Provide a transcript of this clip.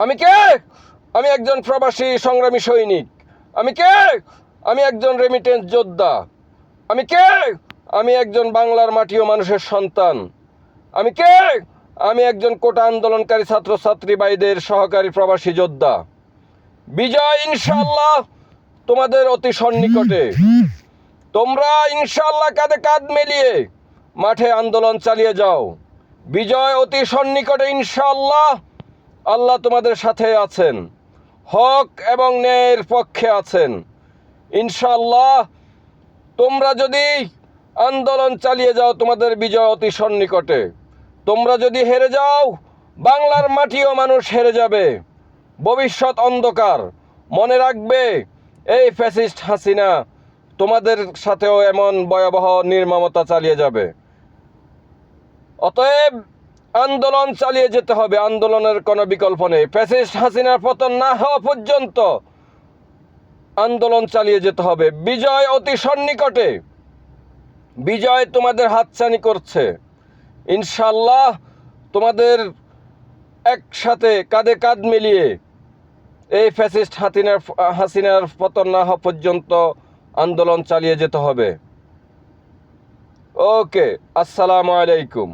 আমি কে? আমি একজন প্রবাসী সংগ্রামী সৈনিক। আমি কে? আমি একজন রেমিটেন্স যোদ্ধা। আমি কে? আমি একজন বাংলার মাটি ও মানুষের সন্তান। আমি কে? আমি একজন কোটা আন্দোলনকারী ছাত্রছাত্রী ভাইদের সহকারী প্রবাসী যোদ্ধা। বিজয় ইনশাল্লাহ তোমাদের অতি সন্নিকটে। তোমরা ইনশাল্লাহ কাঁধে কাঁধ মিলিয়ে মাঠে আন্দোলন চালিয়ে যাও। বিজয় অতি সন্নিকটে ইনশাল্লাহ আল্লাহ তোমাদের সাথে আছেন, হক এবং ন্যায়ের পক্ষে আছেন। ইনশাল্লাহ তোমরা যদি আন্দোলন চালিয়ে যাও তোমাদের বিজয় অতি সন্নিকটে। তোমরা যদি হেরে যাও, বাংলার মাটিও মানুষ হেরে যাবে। ভবিষ্যৎ অন্ধকার, মনে রাখবে, এই ফ্যাসিস্ট হাসিনা, তোমাদের সাথেও এমন ভয়াবহ নির্মমতা চালিয়ে যাবে। অতএব আন্দোলন চালিয়ে যেতে হবে, আন্দোলনের কোনো বিকল্প নেই। ফ্যাসিস্ট হাসিনার পতন না হওয়া পর্যন্ত আন্দোলন চালিয়ে যেতে হবে। বিজয় অতি সন্নিকটে। বিজয় তোমাদের হাতছানি করছে। ইনশাল্লাহ তোমাদের একসাথে কাঁধে কাঁধ মিলিয়ে এই ফ্যাসিস্ট হাসিনার হাসিনার পতন না হওয়া পর্যন্ত আন্দোলন চালিয়ে যেতে হবে। ওকে, আসসালামু আলাইকুম।